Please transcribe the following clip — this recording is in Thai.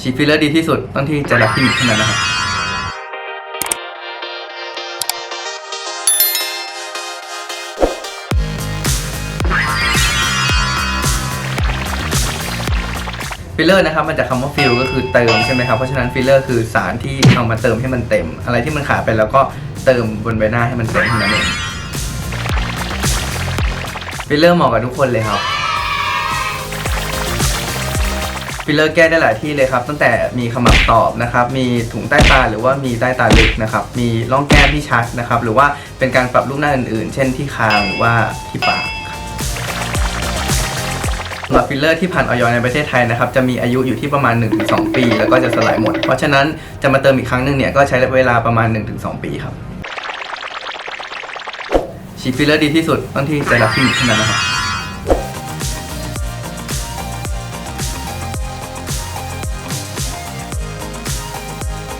ฉีดฟิลเลอร์ดีที่สุดต้องที่ใจรักคลินิกเท่านั้นนะครับฟิลเลอร์นะครับมันจากคำว่าฟิลก็คือเติมใช่ไหมครับ เพราะฉะนั้นฟิลเลอร์คือสารที่เอามาเติมให้มันเต็ม อะไรที่มันขาดไปแล้วก็เติมบนใบหน้าให้มันเต็มเท่านั้นเองฟิลเลอร์เหมาะกับทุกคนเลยครับ ฟิลเลอร์แก้ได้หลายที่เลยครับ ตั้งแต่มีขมับตอบนะครับ มีถุงใต้ตาหรือว่ามีใต้ตาลึกนะครับ มีร่องแก้มที่ชัดนะครับ หรือว่าเป็นการปรับรูปหน้าอื่นๆ เช่นที่คางหรือว่าที่ปากครับสำหรับฟิลเลอร์ที่ผ่านออยในประเทศไทยนะครับ จะมีอายุอยู่ที่ประมาณ 1-2 ปี แล้วก็จะสลายหมด เพราะฉะนั้นจะมาเติมอีกครั้งหนึ่งเนี่ยก็ใช้เวลาประมาณ 1-2 ปีครับฉีดฟิลเลอร์ดีที่สุดต้องที่ใจรักคลินิกเท่านั้นนะครับ